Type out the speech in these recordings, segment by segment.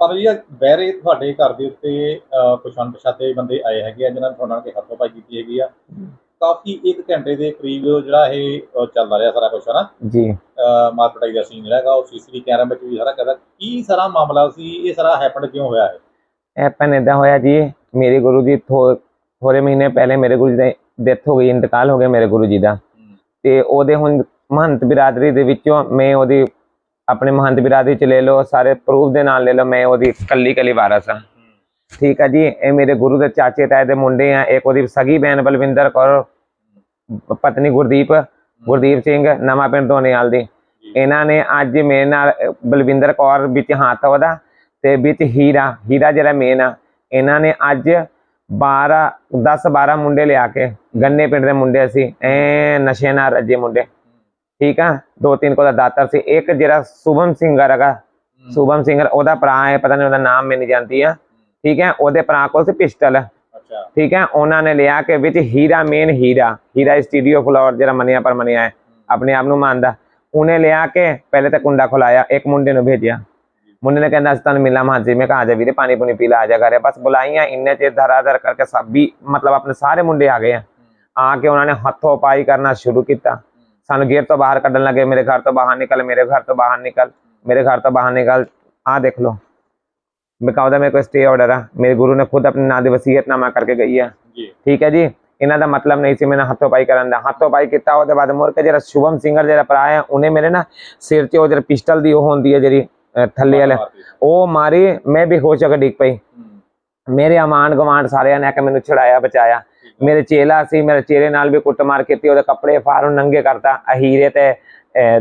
ਪਰ ਬਹਿਰੇ ਤੁਹਾਡੇ ਘਰ ਦੇ ਉੱਤੇ ਅਹ ਕੁਛ ਅਣਪਛਾਤੇ ਬੰਦੇ ਆਏ ਹੈਗੇ ਆ ਜਿਨ੍ਹਾਂ ਨੇ ਤੁਹਾਡੇ ਨਾਲ ਕੇ ਹੱਥੋਂ ਪਾਈ ਕੀਤੀ ਹੈਗੀ ਆ। ਕਾਫੀ 1 ਘੰਟੇ ਦੇ ਕਰੀਬ ਜਿਹੜਾ ਇਹ ਚੱਲਦਾ ਰਿਹਾ ਸਾਰਾ ਕੁਛ ਹਨਾ? ਜੀ। ਮਾਰਕਟਾਈ ਦਾ ਸੀਨ ਜਿਹੜਾ ਹੈਗਾ ਉਹ ਸੀਸੀਟੀਵੀ ਕੈਮਰਾ ਵਿੱਚ ਵੀ ਸਾਰਾ ਕਦਾ ਕੀ ਸਾਰਾ ਮਾਮਲਾ ਸੀ? ਇਹ ਸਾਰਾ ਹੈਪਨ ਕਿਉਂ ਹੋਇਆ ਹੈ ਐਪਨ ਇਦਾਂ ਹੋਇਆ ਜੀ ਮੇਰੇ ਗੁਰੂ ਜੀ ਥੋੜੇ ਮਹੀਨੇ ਪਹਿਲੇ ਮੇਰੇ ਗੁਰੂ ਜੀ ਦੀ ਡੈਥ ਹੋ ਗਈ ਇੰਤਕਾਲ ਹੋ ਗਿਆ ਮੇਰੇ ਗੁਰੂ ਜੀ ਦਾ। ਤੇ ਉਹਦੇ ਹੁਣ ਮਹੰਤ ਬਿਰਾਦਰੀ ਦੇ ਵਿੱਚੋਂ ਮੈਂ ਉਹਦੀ ਆਪਣੇ ਮਹੰਤ ਬਿਰਾਦਰੀ ਚ ਲੈ ਲਓ ਸਾਰੇ ਪ੍ਰੂਫ ਦੇ ਨਾਲ ਲੈ ਲਓ ਮੈਂ ਉਹਦੀ ਕੱਲੀ ਕੱਲੀ ਵਾਰਸ ਹਾਂ। ਠੀਕ ਆ ਜੀ ਇਹ ਮੇਰੇ ਗੁਰੂ ਦੇ ਚਾਚੇ ਤਾਏ ਦੇ ਮੁੰਡੇ ਆ ਇੱਕ ਉਹਦੀ ਸਗੀ ਭੈਣ ਬਲਵਿੰਦਰ ਕੌਰ ਪਤਨੀ ਗੁਰਦੀਪ ਗੁਰਦੀਪ ਸਿੰਘ ਨਵਾਂ ਪਿੰਡ ਦੋਨੇਵਾਲ ਦੀ। ਇਹਨਾਂ ਨੇ ਅੱਜ ਮੇਰੇ ਨਾਲ ਬਲਵਿੰਦਰ ਕੌਰ ਵਿੱਚ ਹੱਥ ਉਹਦਾ ਤੇ ਵਿੱਚ ਹੀਰਾ ਹੀਰਾ ਜਿਹੜਾ ਮੇਨ ਆ ਇਹਨਾਂ ਨੇ ਅੱਜ 12 10 12 ਮੁੰਡੇ ਲਿਆ ਕੇ ਗੰਨੇ ਪਿੰਡ ਦੇ ਮੁੰਡੇ ਸੀ ਐ ਨਸ਼ੇ ਨਾਲ ਰੱਜੇ ਮੁੰਡੇ। ਠੀਕ ਆ? ਦੋ ਤਿੰਨ ਕੋਲ ਦਾਤਰ ਸੀ। ਇੱਕ ਜਿਹੜਾ ਸੁਭਮ ਸਿੰਘਰ ਹੈਗਾ ਸੁਭਮ ਸਿੰਘਰ ਉਹਦਾ ਭਰਾ ਹੈ ਪਤਾ ਨਹੀਂ ਉਹਦਾ ਨਾਮ ਮੈਂ ਨਹੀਂ ਜਾਣਦੀ ਆ। ਠੀਕ ਹੈ ਉਹਦੇ ਭਰਾ ਕੋਲ ਸੀ ਪਿਸਟਲ। ਅੱਛਾ। ਠੀਕ ਹੈ ਉਹਨਾਂ ਨੇ ਲਿਆ ਕੇ ਵਿੱਚ Heera main Heera. Heera studio floor ਜਿਹੜਾ ਮੰਨਿਆ ਪਰ ਮੰਨਿਆ ਹੈ। ਆਪਣੇ ਆਪ ਨੂੰ ਮੰਨਦਾ। ਉਹਨੇ ਲਿਆ ਕੇ ਪਹਿਲੇ ਤਾਂ ਕੁੰਡਾ ਖੁਲਾਇਆ ਇੱਕ ਮੁੰਡੇ ਨੂੰ ਭੇਜਿਆ। ਮੁੰਡੇ ਨੇ ਕਹਿੰਦਾ ਅਸੀਂ ਤੁਹਾਨੂੰ ਮਿਲਾਂ ਮਾਂਜੀ ਮੈਂ ਕਹਾ ਆ ਜਾ ਵੀਰੇ ਪਾਣੀ ਪੂਣੀ ਪੀ ਲਾ ਆ ਜਾ ਕਰੇ ਬਸ ਬੁਲਾਈਆਂ ਇੰਨੇ ਚਿਰ ਧਰਾਧਰ ਕਰਕੇ ਸਭ ਵੀ ਮਤਲਬ ਆਪਣੇ ਸਾਰੇ ਮੁੰਡੇ ਆ ਗਏ ਆ। ਆ ਕੇ ਉਹਨਾਂ ਨੇ ਹੱਥੋਂ ਪਾਈ ਕਰਨਾ ਸ਼ੁਰੂ ਕੀਤਾ। ਸਾਨੂੰ ਗੇਟ ਤੋਂ ਬਾਹਰ ਕੱਢਣ ਲੱਗੇ ਮੇਰੇ ਘਰ ਤੋਂ ਬਾਹਰ ਨਿਕਲ ਮੇਰੇ ਘਰ ਤੋਂ ਬਾਹਰ ਨਿਕਲ ਮੇਰੇ ਘਰ ਤੋਂ ਬਾਹਰ ਨਿਕਲ। ਆ ਦੇਖ ਲਓ। ਮੈਂ ਕਹਾ ਮੇਰੇ ਕੋਲ ਸਟੇ ਆਰਡਰ ਆ। ਮੇਰੇ ਗੁਰੂ ਨੇ ਖੁਦ ਆਪਣੇ ਨਾਂ ਦੀ ਵਸੀਅਤਨਾਮਾ ਕਰਕੇ ਗਈ ਹੈ ਜੀ। ਠੀਕ ਹੈ ਜੀ? ਇਹਨਾਂ ਦਾ ਮਤਲਬ ਨਹੀਂ ਸੀ ਮੈਨੂੰ ਹੱਥੋਂ ਪਾਈ ਕਰਨ ਦਾ। ਹੱਥੋਂ ਪਾਈ ਕੀਤਾ ਉਹਦੇ ਬਾਅਦ ਮੁੜ ਕੇ ਜਿਹੜਾ ਸ਼ੁਭਮ ਸਿੰਘਰ ਜਿਹੜਾ ਭਰਾ ਹੈ ਉਹਨੇ ਮੇਰੇ ਨਾ ਹੈ ਥੱਲੇ ਵਾਲੇ। ਉਹ ਮਾਰੀ ਮੈਂ ਵੀ ਹੋਸ਼ ਕੇ ਡਿੱਗ ਪਈ। ਮੇਰੇ ਅਮਾਨ ਗਵਾਂਡ ਸਾਰਿਆਂ ਨੇ ਆ ਕੇ ਮੈਨੂੰ ਛੁਡਾਇਆ ਬਚਾਇਆ। ਮੇਰੇ ਚੇਲਾ ਸੀ ਮੇਰੇ ਚੇਲੇ ਨਾਲ ਵੀ ਕੁੱਟਮਾਰ ਕੀਤੀ ਉਹਦੇ ਕੱਪੜੇ ਫਾਰੂ ਨੰਗੇ ਕਰਤਾ ਅਹੀਰੇ ਤੇ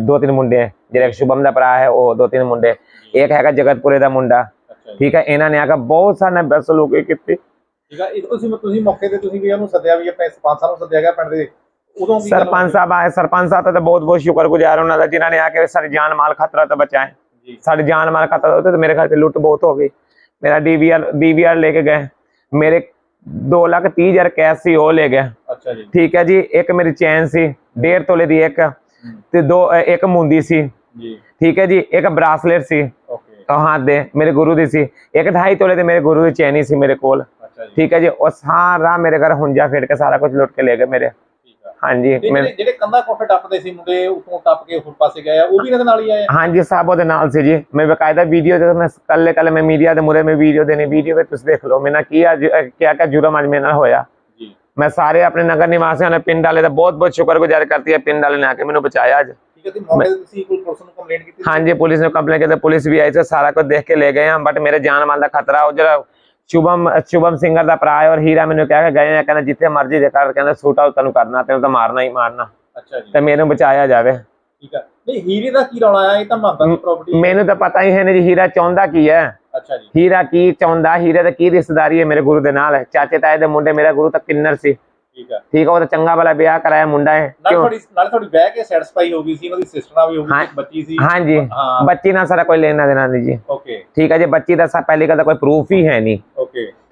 ਦੋ ਤਿੰਨ ਮੁੰਡੇ ਜਿਹੜਾ ਸ਼ੁਭਮ ਦਾ ਭਰਾ ਹੈ ਉਹ ਦੋ ਤਿੰਨ ਮੁੰਡੇ। ਇੱਕ ਹੈਗਾ ਜਗਤਪੁਰੇ ਦਾ ਮੁੰਡਾ। ਠੀਕ ਹੈ ਇਹਨਾਂ ਨੇ ਆ ਕੇ ਬਹੁਤ ਸਾਰੇ ਬਸਲੂਕੀ ਕੀਤੀ। ਠੀਕ ਆ ਇਹ ਤੁਸੀਂ ਤੁਸੀਂ ਮੌਕੇ ਤੇ ਤੁਸੀਂ ਵੀ ਉਹਨੂੰ ਸੱਦਿਆ ਵੀ ਆਪਣੇ ਸਰਪੰਚ ਸਾਹਿਬ ਨੂੰ ਸੱਦਿਆ ਗਿਆ ਪਿੰਡ ਦੇ। ਉਦੋਂ ਸਰਪੰਚ? ਸਾਹਿਬ ਆਏ ਸਰਪੰਚ ਸਾਹਿਬ ਦਾ ਤਾਂ ਬਹੁਤ ਬਹੁਤ ਸ਼ੁਕਰਗੁਜ਼ਾਰ ਉਹਨਾਂ ਦਾ ਜਿਨ੍ਹਾਂ ਨੇ ਆ ਕੇ ਜਾਨ ਮਾਲ ਖਤਰਾ ਤੋਂ ਬਚਾਏ ਸਾਡੀ ਜਾਨ ਮਾਲ ਖਤਰਾ ਤੋਂ ਤੇ ਮੇਰੇ ਘਰ ਤੇ ਲੁੱਟ ਬਹੁਤ ਹੋ ਗਈ। ਮੇਰਾ ਡੀਵੀਆਰ ਡੀਵੀਆਰ ਲੈ ਕੇ ਗਏ। ਮੇਰੇ 2 ਲੱਖ 30 ਹਜ਼ਾਰ ਕੈਸ਼ ਸੀ ਉਹ ਲੈ ਗਏ। ਅੱਛਾ ਜੀ। ਠੀਕ ਹੈ ਜੀ ਇੱਕ ਮੇਰੀ ਚੈਨ ਸੀ 1.5 ਤੋਲੇ ਦੀ ਇੱਕ। ਤੇ ਦੋ ਇੱਕ ਮੁੰਦੀ ਸੀ। ਜੀ। ਠੀਕ ਹੈ ਜੀ ਇੱਕ ਬ੍ਰਾਸਲੇਟ ਸੀ। ਓਕੇ। ਹੱਥ ਦੇ ਮੇਰੇ ਗੁਰੂ ਦੀ ਸੀ। ਇੱਕ 2.5 ਤੋਲੇ ਦੇ ਮੇਰੇ ਗੁਰੂ ਦੀ ਚੈਨੀ ਸੀ ਮੇਰੇ ਕੋਲ। ਠੀਕ ਹੈ ਜੀ ਉਹ ਸਾਰਾ ਮੇਰੇ ਘਰ ਹੁੰਜਾ ਫੇਟ ਕੇ ਸਾਰਾ ਕੁਝ ਲੁੱਟ ਕੇ ਲੈ ਗਏ ਮੇਰੇ। ਹਾਂਜੀ ਮੇਰੇ ਜਿਹੜੇ ਜਿਹੜੇ ਕੰਧਾ ਕੋਠੇ ਟੱਪਦੇ ਸੀ ਮੁੰਡੇ ਉਤੋਂ ਟੱਪ ਕੇ ਹੋਰ ਪਾਸੇ ਗਏ ਆ ਉਹ ਵੀ ਇਹਨਾਂ ਦੇ ਨਾਲ ਹੀ ਆਏ ਆ? ਹਾਂਜੀ ਸਾਹਿਬ ਉਹਦੇ ਨਾਲ ਸੀ ਜੀ। ਮੈਂ ਬਕਾਇਦਾ ਵੀਡੀਓ ਜਦੋਂ ਮੈਂ ਕੱਲੇ ਕੱਲੇ ਮੈਂ ਮੀਡੀਆ ਦੇ ਮੁਰੇ ਮੈਂ ਵੀਡੀਓ ਦੇਣੀ ਵੀਡੀਓ ਵਿੱਚ ਤੁਸੀਂ ਦੇਖ ਲਓ ਮੈਂ ਨਾ ਕੀ ਅੱਜ ਕਿਆ ਕਿਆ ਜੁਰਮ ਅੱਜ ਮੇਰੇ ਨਾਲ ਹੋਇਆ। ਜੀ। ਮੈਂ ਸਾਰੇ ਆਪਣੇ ਨਗਰ ਨਿਵਾਸੀਆਂ ਨੇ ਪਿੰਡ ਵਾਲੇ ਦਾ ਬਹੁਤ ਬਹੁਤ ਸ਼ੁਕਰਗੁਜ਼ਾਰ ਕਰਤੀ ਹੈ ਪਿੰਡ ਵਾਲੇ ਨੇ ਆ ਕੇ ਮੈਨੂੰ ਬਚਾਇਆ ਅੱਜ। ਠੀਕ ਹੈ ਤੇ ਮੌਕੇ ਤੇ ਤੁਸੀਂ ਕੋਈ ਪੁਲਿਸ ਨੂੰ ਕੰਪਲੇਂਟ ਕੀਤੀ? ਸੀ? ਹਾਂਜੀ ਪੁਲਿਸ ਨੇ ਕੰਪਲੇਂਟ ਕੀਤੀ ਪੁਲਿਸ ਵੀ ਆਈ ਸੀ ਸਾਰਾ ਕੁਝ ਦੇਖ ਕੇ ਲੈ ਗਏ ਹਾਂ ਬਟ ਮੇਰੇ ਜਾਨ ਮਾਲ ਦਾ ਖਤਰਾ ਉਹ ਜਿਹੜਾ ਸ਼ੁਭਮ ਸ਼ੁਭਮ ਸਿੰਘਰ ਦਾ ਭਰਾ ਹੈ ਔਰ ਹੀਰਾ ਮੈਨੂੰ ਕਹਿ ਕੇ ਗਏ ਆ ਕਹਿੰਦਾ ਜਿੱਥੇ ਮਰਜ਼ੀ ਦੇ ਕਰ ਕਹਿੰਦਾ ਸੂਟ ਆਊਟ ਤੈਨੂੰ ਕਰਨਾ ਤੈਨੂੰ ਤਾਂ ਮਾਰਨਾ ਹੀ ਮਾਰਨਾ। ਅੱਛਾ ਜੀ। ਤੇ ਮੈਨੂੰ ਬਚਾਇਆ ਜਾਵੇ। ਠੀਕ ਆ। ਨਹੀਂ ਹੀਰੇ ਦਾ ਕੀ ਰੌਲਾ ਆ? ਇਹ ਤਾਂ ਮੰਨਦਾ ਦੀ ਪ੍ਰਾਪਰਟੀ ਮੈਨੂੰ ਤਾਂ ਪਤਾ ਹੀ ਹੈ ਨਹੀਂ ਜੀ ਹੀਰਾ ਚਾਹੁੰਦਾ ਕੀ ਹੈ। ਅੱਛਾ ਜੀ। ਹੀਰਾ ਕੀ ਚਾਹੁੰਦਾ ਹੀਰੇ ਦਾ ਕੀ ਰਿਸ਼ਤੇਦਾਰੀ ਹੈ ਮੇਰੇ ਗੁਰੂ ਦੇ ਨਾਲ? ਹੈ ਚਾਚੇ ਤਾਏ ਦੇ ਮੁੰਡੇ ਮੇਰਾ ਗੁਰੂ ਤਾਂ ਕਿੰਨਰ ਸੀ। ਠੀਕ ਹੈ ਉਹ ਤਾਂ ਚੰਗਾ ਵਾਲਾ ਵਿਆਹ ਕਰਾਇਆ ਮੁੰਡਾ ਹੈ। ਨਾਲ ਤੁਹਾਡੀ ਨਾਲ ਤੁਹਾਡੀ ਬਹਿ ਕੇ ਸੈਟੀਸਫਾਈ ਹੋ ਗਈ ਸੀ ਉਹਨਾਂ ਦੀ ਸਿਸਟਰ ਵੀ ਹੋ ਗਈ ਬੱਚੀ ਸੀ। ਹਾਂਜੀ। ਬੱਚੀ ਨਾਲ ਸਾਰਾ ਕੋਈ ਲੈਣਾ ਦੇਣਾ ਨਹੀਂ ਜੀ। ਓਕੇ ਠੀਕ ਹੈ ਜੀ ਬੱਚੀ ਦਾ ਸਾ ਪਹਿਲੀ ਗੱਲ ਤਾਂ ਕੋਈ ਪ੍ਰੂਫ ਹੀ ਹੈ ਨਹੀਂ।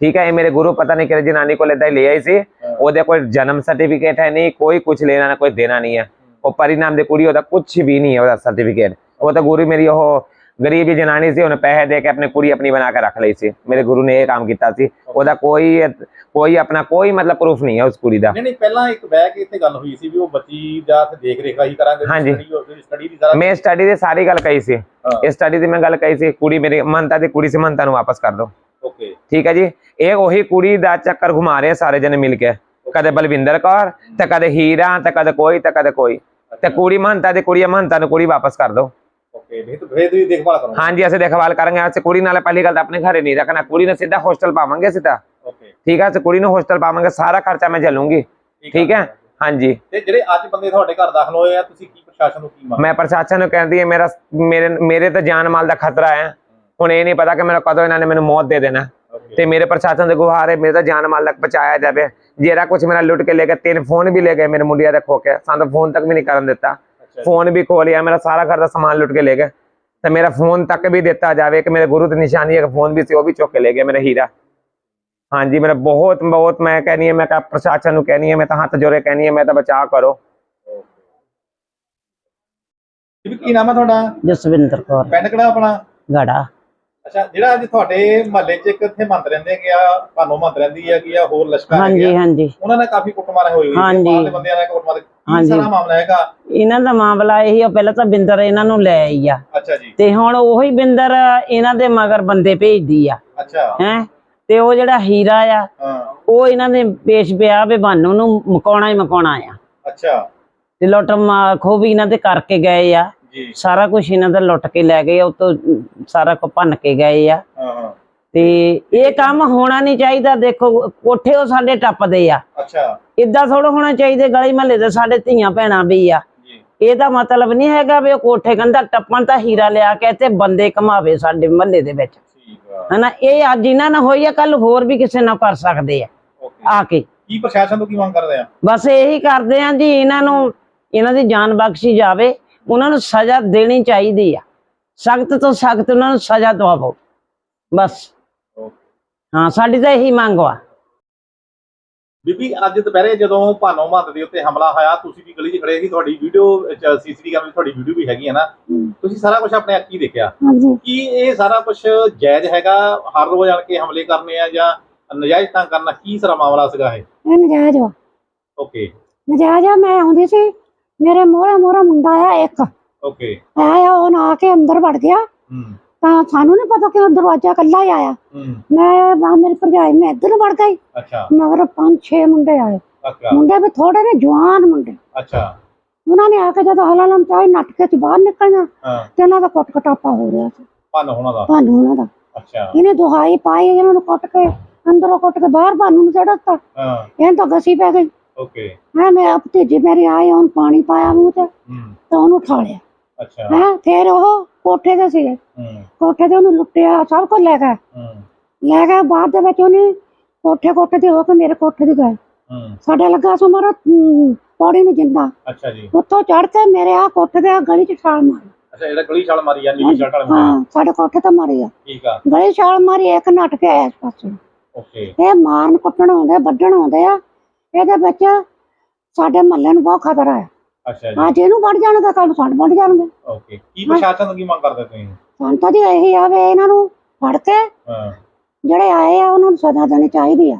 ਠੀਕ ਹੈ ਇਹ ਮੇਰੇ ਗੁਰੂ ਪਤਾ ਨਹੀਂ ਕਿਹੜੀ ਜਨਾਨੀ ਕੋਲ ਏਦਾਂ ਹੀ ਲੈ ਆਈ ਸੀ ਉਹਦੇ ਕੋਈ ਜਨਮ ਸਰਟੀਫਿਕੇਟ ਹੈ ਨਹੀਂ ਕੋਈ ਕੁਝ ਲੈਣਾ ਨਾ ਕੋਈ ਦੇਣਾ ਨਹੀਂ ਹੈ ਉਹ ਪਰਿਨਾਮ ਦੇ ਕੁੜੀ ਉਹਦਾ ਕੁਝ ਵੀ ਨਹੀਂ ਹੈ ਉਹਦਾ ਸਰਟੀਫਿਕੇਟ ਉਹ ਤਾਂ ਗੁਰੂ ਮੇਰੀ ਉਹ ਗਰੀਬ ਜਨਾਨੀ ਸੀ ਉਹਨੇ ਪੈਸੇ ਦੇ ਕੇ ਆਪਣੀ ਕੁੜੀ ਆਪਣੀ ਬਣਾ ਕੇ ਰੱਖ ਲਈ ਸੀ ਮੇਰੇ ਗੁਰੂ ਨੇ ਇਹ ਕੰਮ ਕੀਤਾ ਸੀ ਉਹਦਾ ਕੋਈ ਕੋਈ ਆਪਣਾ ਕੋਈ ਮਤਲਬ ਪ੍ਰੂਫ ਨਹੀਂ ਹੈ ਉਸ ਕੁੜੀ ਦਾ ਨਹੀਂ ਨਹੀਂ ਪਹਿਲਾਂ ਇੱਕ ਬਹਿ ਕੇ ਇੱਥੇ ਗੱਲ ਹੋਈ ਸੀ ਵੀ ਉਹ ਬੱਚੀ ਦਾ ਤੇ ਦੇਖ ਰੇਖ ਅਸੀਂ ਕਰਾਂਗੇ ਹਾਂਜੀ। ਸਟੱਡੀ ਦੀ ਸਾਰਾ ਮੈਂ ਸਟੱਡੀ ਦੀ ਸਾਰੀ ਗੱਲ ਕਹੀ ਸੀ। ਇਹ ਸਟੱਡੀ ਦੀ ਮੈਂ ਗੱਲ ਕਹੀ ਸੀ ਕੁੜੀ ਮੇਰੀ ਮੰਨਤਾ ਦੀ ਕੁੜੀ ਸੀ ਮੰਨਤਾ ਨੂੰ ਵਾਪਸ ਕਰ ਓਕੇ ਠੀਕ ਹੈ ਜੀ? ਇਹ ਉਹੀ ਕੁੜੀ ਦਾ ਚੱਕਰ ਘੁਮਾ ਰਹੇ ਸਾਰੇ ਜਣੇ ਮਿਲ ਕੇ। ਕਦੇ ਬਲਵਿੰਦਰ ਕੌਰ ਤੇ ਕਦੇ ਹੀਰਾ ਤੇ ਕਦੇ ਕੋਈ ਤੇ ਕਦੇ ਕੋਈ। ਤੇ ਕੁੜੀ ਮੰਨਤਾ ਦੀ ਕੁੜੀ ਮੰਨਤਾ ਨੂੰ ਕੁੜੀ ਵਾਪਸ ਕਰ ਦਿਓ। ਓਕੇ ਤਾਂ ਦੇਖਭਾਲ ਕਰੋ। ਹਾਂਜੀ ਅਸੀਂ ਦੇਖਭਾਲ ਕਰਾਂਗੇ। ਅਸੀਂ ਕੁੜੀ ਨਾਲ ਪਹਿਲੀ ਗੱਲ ਤਾਂ ਆਪਣੇ ਘਰੇ ਨਹੀਂ ਰੱਖਣਾ। ਕੁੜੀ ਨੂੰ ਸਿੱਧਾ ਹੋਸਟਲ ਪਾਵਾਂਗੇ ਤਾਂ। ਓਕੇ ਠੀਕ ਹੈ? ਅਸੀਂ ਕੁੜੀ ਨੂੰ ਹੋਸਟਲ ਪਾਵਾਂਗੇ ਸਾਰਾ ਖਰਚਾ ਮੈਂ ਝੱਲੂੰਗੀ ਠੀਕ ਹੈ? ਹਾਂਜੀ। ਤੇ ਜਿਹੜੇ ਅੱਜ ਬੰਦੇ ਤੁਹਾਡੇ ਘਰ ਦਾਖਲ ਹੋਏ ਆ ਤੁਸੀਂ ਕੀ ਪ੍ਰਸ਼ਾਸਨ ਨੂੰ ਕੀ ਮੰਗ ਮੈਂ ਪ੍ਰਸ਼ਾਸਨ ਨੂੰ ਕਹਿੰਦੀ ਹੈ ਮੇਰਾ ਮੇਰੇ ਮੇਰੇ ਤੇ ਜਾਨ ਮਾਲ ਦਾ ਖਤਰਾ ਹੈ। ਹੁਣ ਇਹ ਨਹੀਂ ਪਤਾ ਕਿ ਮੇਰਾ ਕਦੋਂ ਇਹਨਾਂ ਨੇ ਮੈਨੂੰ ਮੌਤ ਦੇ ਦੇਣਾ। ਤੇ ਮੇਰੇ ਪ੍ਰਸ਼ਾਸਨ ਦੇ ਗੁਹਾਰ ਹੈ ਮੇਰੇ ਤਾਂ ਜਾਨ ਮਾਲ ਤੱਕ ਬਚਾਇਆ ਜਾਵੇ। ਜਿਹੜਾ ਕੁਝ ਮੇਰਾ ਲੁੱਟ ਕੇ ਲੈ ਗਏ ਤਿੰਨ ਫੋਨ ਵੀ ਲੈ ਗਏ ਮੇਰੇ ਮੁੰਡਿਆਂ ਦੇ ਖੋ ਕੇ ਸਾਨੂੰ ਫੋਨ ਤੱਕ ਵੀ ਨਹੀਂ ਕਰਨ ਦਿੱਤਾ। ਫੋਨ ਵੀ ਖੋ ਲਿਆ ਮੇਰਾ ਸਾਰਾ ਘਰ ਦਾ ਸਮਾਨ ਲੁੱਟ ਕੇ ਲੈ ਗਏ। ਤੇ ਮੇਰਾ ਫੋਨ ਤੱਕ ਵੀ ਦਿੱਤਾ ਜਾਵੇ ਕਿ ਮੇਰੇ ਗੁਰੂ ਦੀ ਨਿਸ਼ਾਨੀ ਹੈ ਫੋਨ ਵੀ ਸੀ ਉਹ ਵੀ ਚੁੱਕ ਕੇ ਲੈ ਗਏ ਮੇਰਾ ਹੀਰਾ। ਹਾਂਜੀ ਮੇਰਾ ਬਹੁਤ ਬਹੁਤ ਮੈਂ ਕਹਿੰਨੀ ਹੈ ਮੈਂ ਕਿਹਾ ਪ੍ਰਸ਼ਾਸਨ ਨੂੰ ਕਹਿੰਨੀ ਹੈ ਮੈਂ ਤਾਂ ਹੱਥ ਜੋੜੇ ਕਹਿੰਨੀ ਹੈ ਮੈਂ ਤਾਂ ਬਚਾਅ ਕਰੋ। ਕੀ ਨਾਮ ਹੈ ਤੁਹਾਡਾ? ਜਸਵਿੰਦਰ ਕੌਰ। ਪਿੰਡ ਕਿਹੜਾ ਆਪਣਾ? ਗੜਾ। ਅੱਛਾ ਜਿਹੜਾ ਅੱਜ ਤੁਹਾਡੇ ਮਹੱਲੇ 'ਚ ਇੱਕ ਇੱਥੇ ਮੰਤ ਰਹਿੰਦੇ ਹੈਗੇ ਆ ਤੁਹਾਨੂੰ ਮੰਤ ਰਹਿੰਦੀ ਹੈਗੀ ਆ ਹੋਰ ਲਸ਼ਕਰ ਹਾਂਜੀ ਹਾਂਜੀ। ਉਹਨਾਂ ਨੇ ਕਾਫੀ ਕੁੱਟਮਾਰ ਹੋਈ ਹੋਈ ਹੈ। ਬਾਹਰਲੇ ਬੰਦਿਆਂ ਨਾਲ ਕੁੱਟਮਾਰ ਹਾਂਜੀ। ਸਾਰਾ ਮਾਮਲਾ ਹੈਗਾ? ਇਹਨਾਂ ਦਾ ਮਾਮਲਾ ਇਹੀ ਆ ਪਹਿਲਾਂ ਤਾਂ ਬਿੰਦਰ ਇਹਨਾਂ ਨੂੰ ਲੈ ਆਈ ਆ। ਅੱਛਾ ਜੀ। ਤੇ ਹੁਣ ਉਹੀ ਬਿੰਦਰ ਇਹਨਾਂ ਦੇ ਮਗਰ ਬੰਦੇ ਭੇਜਦੀ ਆ। ਅੱਛਾ। ਹੈ? ਤੇ ਉਹ ਜਿਹੜਾ ਹੀਰਾ ਆ ਹਾਂ। ਉਹ ਇਹਨਾਂ ਦੇ ਪੇਸ਼ ਪਿਆ ਵੀ ਬਾਨੂ ਨੂੰ ਮਕਾਉਣਾ ਹੀ ਮਕਾਉਣਾ ਆ। ਅੱਛਾ। ਤੇ ਲੁੱਟ ਮਾ- ਖੋਹ ਵੀ ਇਹਨਾਂ ਦੇ ਕਰਕੇ ਗਏ ਆ। ਸਾਰਾ ਕੁਝ ਇਹਨਾਂ ਦਾ ਲੁੱਟ ਕੇ ਲੈ ਗਏ ਉਹ ਤੋਂ ਸਾਰਾ ਕੁ ਭੰਨ ਕੇ ਗਏ ਆ। ਤੇ ਇਹ ਕੰਮ ਹੋਣਾ ਨਹੀਂ ਚਾਹੀਦਾ ਦੇਖੋ ਕੋਠੇ ਉਹ ਸਾਡੇ ਟੱਪਦੇ ਆ। ਅੱਛਾ। ਇਦਾਂ ਥੋੜਾ ਹੋਣਾ ਚਾਹੀਦਾ ਗਲੀ ਮਹੱਲੇ ਦੇ ਸਾਡੇ ਧੀਆਂ ਭੈਣਾਂ ਵੀ ਆ। ਜੀ। ਇਹਦਾ ਮਤਲਬ ਨਹੀਂ ਹੈਗਾ ਵੀ ਉਹ ਕੋਠੇ ਕੰਧਾ ਟੱਪਣ ਤਾਂ ਹੀਰਾ ਲਿਆ ਕੇ ਤੇ ਬੰਦੇ ਕਮਾਵੇ ਸਾਡੇ ਮਹੱਲੇ ਦੇ ਵਿੱਚ। ਹਨਾ ਇਹ ਅੱਜ ਇਹਨਾਂ ਨਾਲ ਹੋਈ ਆ ਕੱਲ ਹੋਰ ਵੀ ਕਿਸੇ ਨਾਲ ਕਰ ਸਕਦੇ ਆ। ਆ ਕੇ। ਕੀ ਪ੍ਰਸ਼ਾਸਨ ਤੋਂ ਕੀ ਮੰਗ ਕਰਦੇ ਆ? ਬਸ ਇਹੀ ਕਰਦੇ ਆ ਜੀ ਇਹਨਾਂ ਨੂੰ ਇਹਨਾਂ ਦੀ ਜਾਨ ਬਖਸ਼ੀ ਜਾਵੇ। ਉਹਨਾਂ ਨੂੰ ਸਜ਼ਾ ਦੇਣੀ ਚਾਹੀਦੀ ਆ। ਸਖਤ ਤੋਂ ਸਖਤ ਉਹਨਾਂ ਨੂੰ ਸਜ਼ਾ ਦਵਾਓ ਬਸ। ਹਾਂ ਸਾਡੀ ਤਾਂ ਇਹੀ ਮੰਗ ਵਾ। ਬੀਬੀ ਅੱਜ ਦੁਪਹਿਰੇ ਜਦੋਂ ਭਾਨੋ ਮਹੰਤ ਦੇ ਉੱਤੇ ਹਮਲਾ ਹੋਇਆ ਤੁਸੀਂ ਵੀ ਗਲੀ 'ਚ ਖੜੇ ਸੀ ਤੁਹਾਡੀ ਵੀਡੀਓ ਸੀਸੀਟੀਵੀ ਕੈਮਰੇ ਤੁਹਾਡੀ ਵੀਡੀਓ ਵੀ ਹੈਗੀ ਹੈ ਨਾ। ਤੁਸੀਂ ਸਾਰਾ ਕੁਝ ਆਪਣੇ ਅੱਖੀ ਦੇਖਿਆ। ਕੀ ਇਹ ਸਾਰਾ ਕੁਝ ਜਾਇਜ਼ ਹੈਗਾ? ਹਰ ਰੋਜ਼ ਆਣ ਕੇ ਹਮਲੇ ਕਰਨੇ ਆ ਜਾਂ ਨਜਾਇਜ਼ ਤੰਗ ਕਰਨਾ? ਕੀ ਸਾਰਾ ਮਾਮਲਾ ਸੀਗਾ ਇਹ? ਇਹ ਨਜਾਇਜ਼ ਵਾ। ਓਕੇ ਨਜਾਇਜ਼ ਆ ਮੈਂ ਆਉਂਦੀ ਸੀ ਮੇਰੇ ਮੋਹਰੇ ਮੋਹਰੇ ਮੁੰਡਾ ਆ ਇੱਕ। ਓਕੇ ਆਇਆ ਉਹ ਨਾ ਕੇ ਅੰਦਰ ਵੜ ਗਿਆ। ਹੂੰ। ਤਾਂ ਸਾਨੂੰ ਨਹੀਂ ਪਤਾ ਕਿ ਉਹ ਦਰਵਾਜ਼ਾ ਕੱਲਾ ਹੀ ਆਇਆ। ਮੈਂ ਬਾ ਮੇਰੀ ਭਰਜਾਈ ਮੈਂ ਇੱਧਰ ਵੜ ਗਈ। ਅੱਛਾ। ਮਗਰ ਪੰਜ ਛੇ ਮੁੰਡੇ ਆਏ। ਮੁੰਡੇ ਵੀ ਥੋੜੇ ਨੇ ਜਵਾਨ ਮੁੰਡੇ। ਅੱਛਾ। ਉਹਨਾਂ ਨੇ ਆ ਕੇ ਜਦੋਂ ਹਲਾ ਲਮਚਾਈ ਨੱਟ ਕੇ ਚ ਬਾਹਰ ਨਿਕਲਣਾ ਤੇ ਇਹਨਾਂ ਦਾ ਕੁੱਟ ਕਟਾਪਾ ਹੋ ਰਿਹਾ ਸੀ। ਭਾਨੋ ਹੋਣਾ ਦਾ। ਭਾਨੂੰ ਉਹਨਾਂ ਦਾ। ਅੱਛਾ। ਇਹਨੇ ਦੁਹਾਈ ਪਾਈ ਇਹਨਾਂ ਨੂੰ ਕੁੱਟ ਕੇ ਅੰਦਰੋਂ ਕੁੱਟ ਕੇ ਬਾਹਰ ਭਾਨੂੰ ਨੂੰ ਚੜ੍ਹਤਾ ਹਾਂ। ਇਹਨਾਂ ਤਾਂ ਗਸੀ ਪੈ ਗਈ। ਓਕੇ ਮੈਂ ਮੇਰਾ ਭਤੀਜੀ ਮੇਰੀ ਆਈ ਉਹਨੂੰ ਪਾਣੀ ਪਾਇਆ ਮੂੰਹ ਤੇ ਹੂੰ। ਤੇ ਉਹਨੂੰ ਉਠਾ ਲਿਆ। ਅੱਛਾ। ਹੈ ਫਿਰ ਉਹ ਕੋਠੇ ਤੇ ਹੂੰ। ਕੋਠੇ ਤੇ ਉਹਨੂੰ ਲੁੱਟਿਆ ਸਭ ਕੁਝ ਲੈ ਹੂੰ। ਲੈ ਗਏ ਬਾਅਦ ਦੇ ਵਿੱਚ ਉਹਨੇ ਕੋਠੇ ਕੋਠੇ ਤੇ ਹੋ ਕੇ ਮੇਰੇ ਕੋਠੇ ਤੇ ਗਏ। ਹੂੰ। ਸਾਡੇ ਲੱਗਾ ਸੋ ਮਾਰਾ ਅਮ, ਪੌੜੀ ਨੂੰ ਜਿੰਦਾ। ਅੱਛਾ ਜੀ। ਉੱਥੋਂ ਚੜ ਕੇ ਮੇਰੇ ਆ ਕੋਠੇ ਦੇ ਆ ਗਲੀ ਚ ਛਾਲ ਮਾਰੀ। ਅੱਛਾ ਜਿਹੜਾ ਗਲੀ ਛਾਲ ਮਾਰੀ ਆ ਨੀਲੀ ਸ਼ਰਟ ਵਾਲੇ ਮੁੰਡੇ ਹਾਂ ਸਾਡੇ ਕੋਠੇ ਤੇ ਮਾਰੀ ਆ। ਠੀਕ ਆ। ਗਲੀ ਛਾਲ ਮਾਰੀ ਇੱਕ ਨੱਟ ਕੇ ਆਇਆ ਇਸ ਪਾਸੇ। ਓਕੇ ਇਹ ਮਾਰਨ ਕੁੱਟਣ ਆਉਂਦੇ ਵੱਢਣ ਆਉਂਦੇ ਆ। ਇਹਦੇ ਵਿੱਚ ਸਾਡੇ ਮਹੱਲੇ ਨੂੰ ਬਹੁਤ ਖਤਰਾ ਆ। ਅੱਛਾ ਜੀ। ਅੱਜ ਇਹਨੂੰ ਵੱਢ ਜਾਣਗੇ ਕੱਲ ਨੂੰ ਸਾਨੂੰ ਵੱਢ ਜਾਣਗੇ। ਓਕੇ ਕੀ ਪ੍ਰਸ਼ਾਸਨ ਤੋਂ ਕੀ ਮੰਗ ਕਰਦੇ ਤੁਸੀਂ? ਸਾਨੂੰ ਤਾਂ ਜੀ ਇਹੀ ਆ ਵੀ ਇਹਨਾਂ ਨੂੰ ਫੜ ਕੇ ਹਾਂ। ਜਿਹੜੇ ਆਏ ਆ ਉਹਨਾਂ ਨੂੰ ਸਜ਼ਾ ਦੇਣੀ ਚਾਹੀਦੀ ਆ।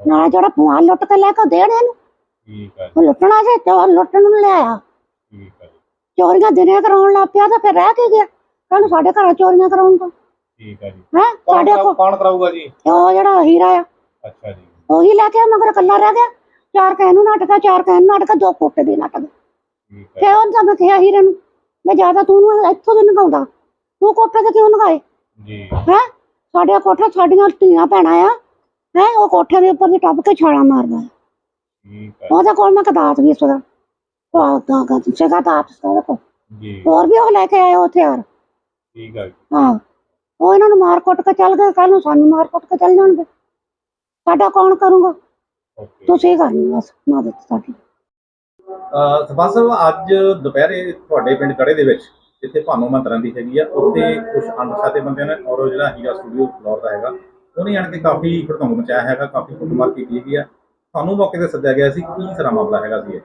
ਨਾਲੇ ਜਿਹੜਾ ਫੁਆਲ ਲੁੱਟ ਕੇ ਲੈ ਕੇ ਦੇਣ ਇਹਨੂੰ। ਠੀਕ ਜੀ, ਉਹ ਲੁੱਟਣਾ ਸੀ ਚੋਰ ਲੁੱਟਣ ਨੂੰ ਲਿਆਇਆ ਠੀਕ ਜੀ, ਚੋਰੀਆਂ ਦਿਨੇ ਕਰਾਉਣ ਲੱਗ ਪਿਆ ਤਾਂ ਫਿਰ ਰਹਿ ਕੇ ਗਿਆ। ਕੱਲ ਸਾਡੇ ਘਰ ਚੋਰੀਆਂ ਕਰਾਉਂਗਾ ਠੀਕ ਆ ਜੀ। ਹੈ? ਸਾਡੇ ਕੋਲ ਕੌਣ ਕਰਾਊਗਾ ਜੀ? ਉਹ ਜਿਹੜਾ ਹੀਰਾ ਆ। ਅੱਛਾ ਜੀ। ਉਹੀ ਲੈ ਕੇ ਮਗਰ ਕੱਲਾ ਰਹਿ ਗਿਆ। ਚਾਰ ਕਹਿ ਨੂੰ ਨਾਟਕਾ ਚਾਰ ਕਹਿ ਨੂੰ ਨਾਟਕਾ ਦੋ ਕੋਟੇ ਦੇ ਨਾਟਕ ਠੀਕ ਤੇ ਉਹ ਤਾਂ ਮੈਂ ਕਿਹਾ ਹੀਰੇ ਨੂੰ ਮੈਂ ਜ਼ਿਆਦਾ ਤੂੰ ਨੂੰ ਇੱਥੋਂ ਦੇ ਨਗਾਉਂਦਾ। ਤੂੰ ਕੋਠੇ ਤੇ ਕਿਉਂ ਨਗਾਏ? ਜੀ। ਹੈ? ਸਾਡੇ ਕੋਠੇ ਸਾਡੀਆਂ ਧੀਆਂ ਭੈਣਾਂ ਆ। ਹੈ? ਉਹ ਕੋਠੇ ਦੇ ਉੱਪਰ ਦੀ ਟੱਪ ਕੇ ਛਾਲਾਂ ਮਾਰਦਾ ਆ। ਠੀਕ ਉਹਦੇ ਕੋਲ ਮੈਂ ਕਦਾਤ ਵੀ ਸੀਗਾ ਉਹ ਤਾਂ ਕਾ ਦਾਤ ਸੀਗਾ ਉਹਦੇ ਕੋਲ ਜੀ। ਹੋਰ ਵੀ ਉਹ ਲੈ ਕੇ ਆਏ ਉਹ ਹਥਿਆਰ। ਠੀਕ ਜੀ, ਹਾਂ। ਉਹ ਇਹਨਾਂ ਨੂੰ ਮਾਰ ਕੁੱਟ ਕੇ ਚੱਲ ਗਏ ਕੱਲ ਨੂੰ ਸਾਨੂੰ ਮਾਰ ਕੁੱਟ ਕੇ ਚੱਲ ਜਾਣਗੇ। ਸਾਡਾ ਕੌਣ ਕਰੂਗਾ? ਤੁਸੀਂ ਕਰਨੀ ਬਸ ਮਦਦ ਸਾਡੀ। ਅਹ ਸਰਪੰਚ ਸਾਹਿਬ ਅੱਜ ਦੁਪਹਿਰੇ ਤੁਹਾਡੇ ਪਿੰਡ ਕੜੇ ਦੇ ਵਿੱਚ ਜਿੱਥੇ ਭਾਨੋ ਮੰਤਰਾਂ ਦੀ ਹੈਗੀ ਆ ਉੱਥੇ ਕੁਝ ਅਣਪਛਾਤੇ ਬੰਦਿਆਂ ਨੇ ਔਰ ਉਹ ਜਿਹੜਾ ਹੀਰਾ ਸਟੂਡੀਓ ਫਲੋਰ ਦਾ ਹੈਗਾ ਉਹਨੇ ਆਣ ਕੇ ਕਾਫੀ ਹੜਕੰਪ ਮਚਾਇਆ ਹੈਗਾ ਕਾਫੀ ਕੁੱਟਮਾਰ ਕੀਤੀ ਹੈਗੀ ਆ। ਤੁਹਾਨੂੰ ਮੌਕੇ ਤੇ ਸੱਦਿਆ ਗਿਆ ਸੀ ਕੀ ਸਾਰਾ ਮਾਮਲਾ ਹੈਗਾ ਸੀ ਇਹ?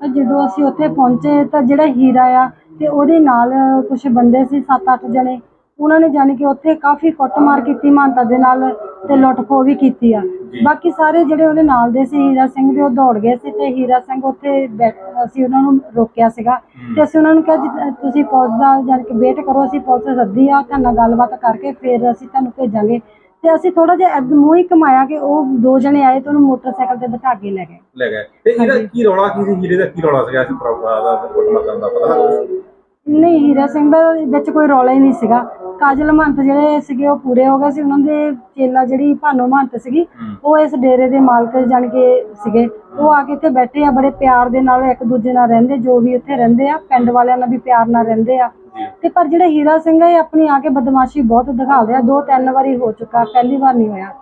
ਤਾਂ ਜਦੋਂ ਅਸੀਂ ਉੱਥੇ ਪਹੁੰਚੇ ਤਾਂ ਜਿਹੜਾ ਹੀਰਾ ਆ ਤੇ ਉਹਦੇ ਨਾਲ ਕੁਝ ਬੰਦੇ ਸੀ 7-8 ਜਣੇ ਉਹਨਾਂ ਨੇ ਜਾਣੀ ਕਿ ਉੱਥੇ ਕਾਫੀ ਕੁੱਟਮਾਰ ਕੀਤੀ ਮਾਨਤਾ ਦੇ ਨਾਲ ਤੇ ਲੁੱਟ ਖੋਹ ਵੀ ਕੀਤੀ ਆ। ਬਾਕੀ ਸਾਰੇ ਜਿਹੜੇ ਉਹਦੇ ਨਾਲ ਦੇ ਸੀ ਹੀਰਾ ਸਿੰਘ ਦੇ ਉਹ ਦੌੜ ਗਏ ਸੀ ਤੇ ਹੀਰਾ ਸਿੰਘ ਉੱਥੇ ਅਸੀਂ ਉਹਨਾਂ ਨੂੰ ਰੋਕਿਆ ਸੀਗਾ। ਤੇ ਅਸੀਂ ਉਹਨਾਂ ਨੂੰ ਕਿਹਾ ਜੀ ਤੁਸੀਂ ਪੁਲਿਸ ਦਾ ਜਾਣੀ ਕਿ ਵੇਟ ਕਰੋ ਅਸੀਂ ਪੁਲਿਸ ਸੱਦੀ ਆ ਤੁਹਾਡੇ ਨਾਲ ਗੱਲਬਾਤ ਕਰਕੇ ਫਿਰ ਅਸੀਂ ਤੁਹਾਨੂੰ ਭੇਜਾਂਗੇ। ਤੇ ਅਸੀਂ ਥੋੜਾ ਜਿਹਾ ਇੱਧ- ਮੂੰਹ ਹੀ ਕਮਾਇਆ ਕਿ ਉਹ ਦੋ ਜਣੇ ਆਏ ਤੇ ਉਹਨੂੰ ਮੋਟਰਸਾਈਕਲ ਤੇ ਬਿਠਾ ਕੇ ਲੈ ਗਏ। ਲੈ ਗਏ। ਤੇ ਇਹਦਾ ਕੀ ਰੌਲਾ ਕੀ ਸੀ? ਹੀਰੇ ਦਾ ਕੀ ਰੌਲਾ ਸੀਗਾ ਇਸ ਪ੍ਰੋਗਰਾਮ ਦਾ ਕੁੱਟਮਾਰ ਕਰਨ ਦਾ? ਪਤਾ ਲੱਗਾ ਨਹੀਂ ਹੀਰਾ ਸਿੰਘ ਦਾ ਵਿੱਚ ਕੋਈ ਰੌਲਾ ਹੀ ਨਹੀਂ ਸੀਗਾ। ਕਾਜਲ ਮਹੰਤ ਜਿਹੜੇ ਸੀਗੇ ਉਹ ਪੂਰੇ ਹੋ ਗਏ ਸੀ। ਉਹਨਾਂ ਦੇ ਚੇਲਾ ਜਿਹੜੀ ਭਾਨੋ ਮਹੰਤ ਸੀਗੀ ਉਹ ਇਸ ਡੇਰੇ ਦੇ ਮਾਲਕ ਜਾਣ ਕੇ ਸੀਗੇ। ਉਹ ਆ ਕੇ ਇੱਥੇ ਬੈਠੇ ਆ ਬੜੇ ਪਿਆਰ ਦੇ ਨਾਲ ਇੱਕ ਦੂਜੇ ਨਾਲ ਰਹਿੰਦੇ ਜੋ ਵੀ ਉੱਥੇ ਰਹਿੰਦੇ ਆ ਪਿੰਡ ਵਾਲਿਆਂ ਨਾਲ ਵੀ ਪਿਆਰ ਨਾਲ ਰਹਿੰਦੇ ਆ। ਤੇ ਪਰ ਜਿਹੜਾ ਹੀਰਾ ਸਿੰਘ ਹੈ ਇਹ ਆਪਣੀ ਆ ਕੇ ਬਦਮਾਸ਼ੀ ਬਹੁਤ ਦਿਖਾਉਂਦੇ ਆ ਦੋ ਤਿੰਨ ਵਾਰੀ ਹੋ ਚੁੱਕਾ ਪਹਿਲੀ ਵਾਰ ਨਹੀਂ ਹੋਇਆ।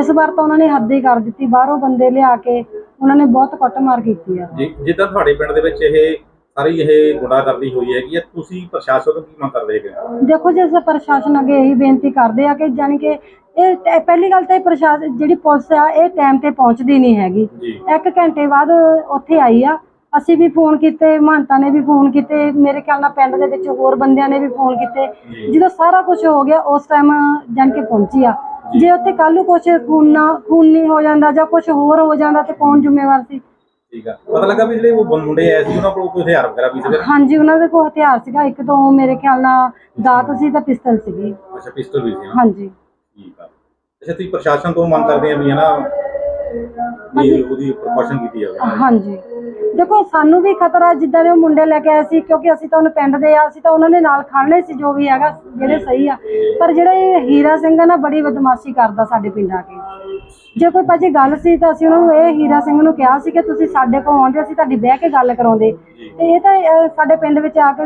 ਇਸ ਵਾਰ ਤਾਂ ਉਹਨਾਂ ਨੇ ਹੱਦ ਹੀ ਕਰ ਦਿੱਤੀ। ਬਾਹਰੋਂ ਬੰਦੇ ਲਿਆ ਕੇ ਉਹਨਾਂ ਨੇ ਬਹੁਤ ਕੁੱਟਮਾਰ ਕੀਤੀ ਆ। ਜੀ ਜਿੱਦਾਂ ਤੁਹਾਡੇ ਪਿੰਡ ਦੇ ਵਿੱਚ ਇਹ ਸਾਰੀ ਇਹ ਗੁੰਡਾਗਰਦੀ ਹੋਈ ਹੈਗੀ ਆ ਤੁਸੀਂ ਪ੍ਰਸ਼ਾਸਨ ਤੋਂ ਕੀ ਮੰਗ ਕਰਦੇ ਹੈਗੇ? ਦੇਖੋ ਜੀ ਅਸੀਂ ਪ੍ਰਸ਼ਾਸਨ ਅੱਗੇ ਇਹੀ ਬੇਨਤੀ ਕਰਦੇ ਆ ਕਿ ਜਾਣੀ ਕਿ ਇਹ ਟ- ਪਹਿਲੀ ਗੱਲ ਤਾਂ ਇਹ ਪ੍ਰਸ਼ਾਸਨ ਜਿਹੜੀ ਪੁਲਿਸ ਆ ਇਹ ਟਾਈਮ ਤੇ ਪਹੁੰਚਦੀ ਨਹੀਂ ਹੈਗੀ। ਜੀ। ਇੱਕ ਘੰਟੇ ਬਾਅਦ ਉੱਥੇ ਆਈ ਆ। ਅਸੀਂ ਵੀ ਫੋਨ ਕੀਤੇ ਮਹੰਤਾਂ ਨੇ ਵੀ ਫੋਨ ਕੀਤੇ ਮੇਰੇ ਖਿਆਲ ਨਾਲ ਪਿੰਡ ਦੇ ਵਿੱਚ ਹੋਰ ਬੰਦਿਆਂ ਨੇ ਵੀ ਫੋਨ ਕੀਤੇ। ਜਦੋਂ ਸਾਰਾ ਕੁਝ ਹੋ ਗਿਆ ਉਸ ਟਾਈਮ ਜਾਣ ਕੇ ਪਹੁੰਚੀ ਆ। ਜੇ। ਉੱਥੇ ਕੱਲ ਨੂੰ ਕੁਝ ਖੂਨਾ ਖੂਨੀ ਹੋ ਜਾਂਦਾ ਜਾਂ ਕੁਝ ਹੋਰ ਹੋ ਜਾਂਦਾ ਤੇ ਕੌਣ ਜ਼ਿੰਮੇਵਾਰ ਸੀ? ਠੀਕ ਆ। ਪਤਾ ਲੱਗਾ ਵੀ ਜਿਹੜੇ ਉਹ ਬੰ- ਮੁੰਡੇ ਆਏ ਸੀ ਉਹਨਾਂ ਕੋਲ ਕੋਈ ਹਥਿਆਰ ਵਗੈਰਾ ਵੀ ਸੀਗੇ? ਹਾਂਜੀ ਉਹਨਾਂ ਦੇ ਕੋਲ ਹਥਿਆਰ ਸੀਗਾ। ਇੱਕ ਤੋਂ ਮੇਰੇ ਖਿਆਲ ਨਾਲ ਦਾਤ ਸੀ ਤਾਂ ਪਿਸਤਲ ਸੀਗੀ। ਅੱਛਾ ਪਿਸਟਲ ਵੀ ਸੀ ਨਾ ਹਾਂਜੀ। ਠੀਕ ਆ। ਅੱਛਾ ਤੁਸੀਂ ਪ੍ਰਸ਼ਾਸਨ ਤੋਂ ਮੰਗ ਕਰਦੇ ਆ ਵੀ ਹਨਾ ਵੀ ਉਹਦੀ ਪ੍ਰੀਕਾਸ਼ਨ ਕੀਤੀ ਜਾਵੇ। ਹਾਂਜੀ। ਦੇਖੋ ਸਾਨੂੰ ਵੀ ਖਤਰਾ ਜਿੱਦਾਂ ਦੇ ਉਹ ਮੁੰਡੇ ਲੈ ਕੇ ਆਏ ਸੀ ਕਿਉਂਕਿ ਅਸੀਂ ਤਾਂ ਉਹਨੂੰ ਪਿੰਡ ਦੇ ਆ ਅਸੀਂ ਤਾਂ ਉਹਨਾਂ ਦੇ ਨਾਲ ਖੜਨੇ ਸੀ ਜੋ ਵੀ ਹੈਗਾ ਜਿਹੜੇ ਸਹੀ ਆ। ਪਰ ਜਿਹੜਾ ਇਹ ਹੀਰਾ ਸਿੰਘ ਆ ਨਾ ਬੜੀ ਬਦਮਾਸ਼ੀ ਕਰਦਾ ਸਾਡੇ ਪਿੰਡ ਆ ਕੇ। ਜੇ ਕੋਈ ਭਾਜੀ ਗੱਲ ਸੀ ਤਾਂ ਅਸੀਂ ਉਹਨਾਂ ਨੂੰ ਇਹ ਹੀਰਾ ਸਿੰਘ ਨੂੰ ਕਿਹਾ ਸੀ ਕਿ ਤੁਸੀਂ ਸਾਡੇ ਕੋਲ ਆਉਂਦੇ ਅਸੀਂ ਤੁਹਾਡੀ ਬਹਿ ਕੇ ਗੱਲ ਕਰਾਉਂਦੇ। ਤੇ ਇਹ ਤਾਂ ਅਹ, ਸਾਡੇ ਪਿੰਡ ਵਿੱਚ ਆ ਕੇ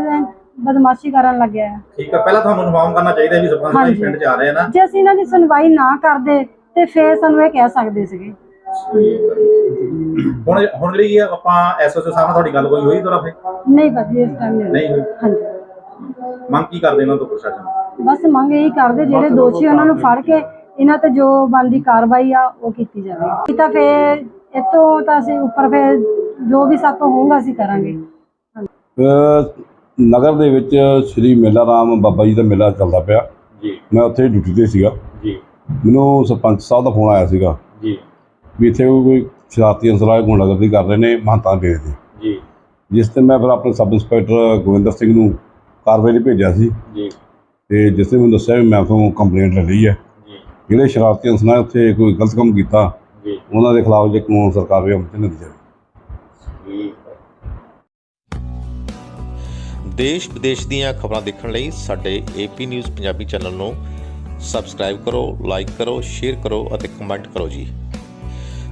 ਬਦਮਾਸ਼ੀ ਕਰਨ ਲੱਗਿਆ ਆ। ਠੀਕ ਆ ਪਹਿਲਾਂ ਤੁਹਾਨੂੰ ਇਨਫਾਰਮ ਕਰਨਾ ਚਾਹੀਦਾ ਵੀ ਸਰਪੰਚ ਹਾਂਜੀ। ਪਿੰਡ 'ਚ ਆ ਰਹੇ ਆ ਨਾ। ਜੇ ਅਸੀਂ ਇਹਨਾਂ ਦੀ ਸੁਣਵਾਈ ਨਾ ਕਰਦੇ ਤੇ ਫੇਰ ਸਾਨੂੰ ਇਹ ਕਹਿ ਸਕਦੇ ਸੀਗੇ। ਹੁਣ ਹੁਣ ਜਿਹੜੀ ਆ ਆਪਾਂ ਐਸਐਸਓ ਸਾਹਿਬ ਨਾਲ ਤੁਹਾਡੀ ਗੱਲ ਕੋਈ ਹੋਈ ਤੁਹਾਡਾ ਨਹੀਂ ਭਾਜੀ ਇਸ ਟਾਈਮ ਨਹੀਂ ਨਹੀਂ ਹੋਈ। ਹਾਂਜੀ। ਮੰਗ ਕੀ ਕਰਦੇ ਇਹਨਾਂ ਤੋਂ ਪ੍ਰਸ਼ਾਸਨ ਬਸ ਮੰਗ ਇਹੀ ਕਰਦੇ ਜਿਹੜੇ ਦੋਸ਼ੀ ਉਹਨਾਂ ਨੂੰ ਫੜ ਕੇ ਇਹਨਾਂ ਤੇ ਜੋ ਬਣਦੀ ਕਾਰਵਾਈ ਆ ਉਹ ਕੀਤੀ ਜਾਵੇ। ਨਹੀਂ ਤਾਂ ਫੇਰ ਇਤੋਂ ਤਾਂ ਅਸੀਂ ਉੱਪਰ ਫੇਰ ਜੋ ਵੀ ਸਾਤੋਂ ਹੋਊਗਾ ਅਸੀਂ ਕਰਾਂਗੇ। ਅਹ ਨਗਰ ਦੇ ਵਿੱਚ ਸ੍ਰੀ ਮੇਲਾ ਰਾਮ ਬਾਬਾ ਜੀ ਦਾ ਮੇਲਾ ਚੱਲਦਾ ਪਿਆ। ਜੀ। ਮੈਂ ਉੱਥੇ ਡਿਊਟੀ ਤੇ ਸੀਗਾ। ਜੀ। ਮੈਨੂੰ ਸਰਪੰਚ ਸਾਹਿਬ ਦਾ ਫੋਨ ਆਇਆ ਸੀਗਾ। ਜੀ। ਵੀ ਇੱਥੇ ਕੋਈ ਸ਼ਰਾਰਤੀ ਅੰਸਰ ਗੁੰਡਾਗਰਦੀ ਕਰ ਰਹੇ ਨੇ ਮਹੰਤਾਂ ਦੇ ਦੇ ਜੀ। ਜਿਸ ਤੇ ਮੈਂ ਫਿਰ ਆਪਣੇ ਸਬ ਇੰਸਪੈਕਟਰ ਗੋਵਿੰਦਰ ਸਿੰਘ ਨੂੰ ਕਾਰਵਾਈ ਲਈ ਭੇਜਿਆ ਸੀ। ਜੀ। ਤੇ ਜਿਸ ਨੇ ਮੈਨੂੰ ਦੱਸਿਆ ਵੀ ਮੈਂ ਤੋਂ ਕੰਪਲੇਂਟ ਲੈ ਲਈ ਹੈ। ਜੀ। ਜਿਹੜੇ ਸ਼ਰਾਰਤੀ ਅੰਸਰ ਨੇ ਉੱਥੇ ਕੋਈ ਗਲਤ ਕੰਮ ਕੀਤਾ ਜੀ। ਉਹਨਾਂ ਦੇ ਖਿਲਾਫ ਜੇ ਕਾਨੂੰਨ ਸਰਕਾਰ ਵੀ ਅਮਲ ਚ ਨਹੀਂ ਜਾਵੇ। ਦੇਸ਼ ਵਿਦੇਸ਼ ਦੀਆਂ ਖਬਰਾਂ ਦੇਖਣ ਲਈ ਸਾਡੇ ਏਪੀ ਨਿਊਜ਼ ਪੰਜਾਬੀ ਚੈਨਲ ਨੂੰ ਸਬਸਕ੍ਰਾਈਬ ਕਰੋ ਲਾਈਕ ਕਰੋ ਸ਼ੇਅਰ ਕਰੋ ਅਤੇ ਕਮੈਂਟ ਕਰੋ ਜੀ।